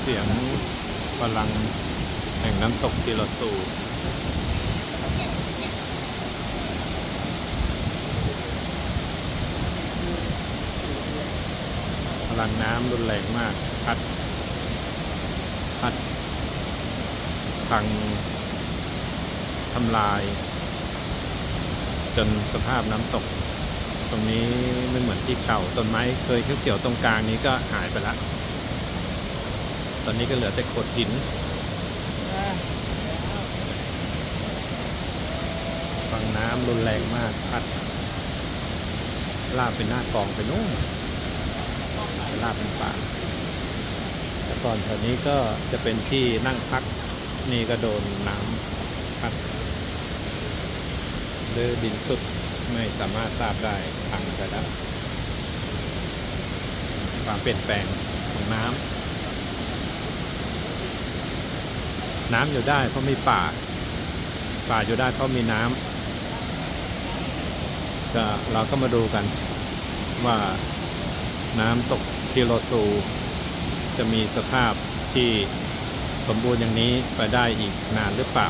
เสียงพลังแห่งน้ำตกทีละสูพลังน้ำรุนแรงมากพัดพัดพังทำลาย จนสภาพน้ำตก ตรงนี้ไม่เหมือนที่เก่าต้นไม้เคยเขียวๆตรงกลางนี้ก็หายไปละ อนนี้ก็เหลือแต่โขดหินฟังน้ำรุนแรงมากพัดลากเป็นหน้ากองไปนู่นลากเป็นป่าแต่ก่อนแถวนี้ก็จะเป็นที่นั่งพักนี่ก็โดนน้ำพัดหรือดินสุดไม่สามารถทราบได้พังไปแล้วความเปลี่ยนแปลงของน้ำ น้ำอยู่ได้เพราะมีป่า ป่าอยู่ได้เพราะมีน้ำก็เราก็มาดูกันว่าน้ำตกทีโรซูจะมีสภาพที่สมบูรณ์อย่างนี้ไปได้อีกนานหรือเปล่า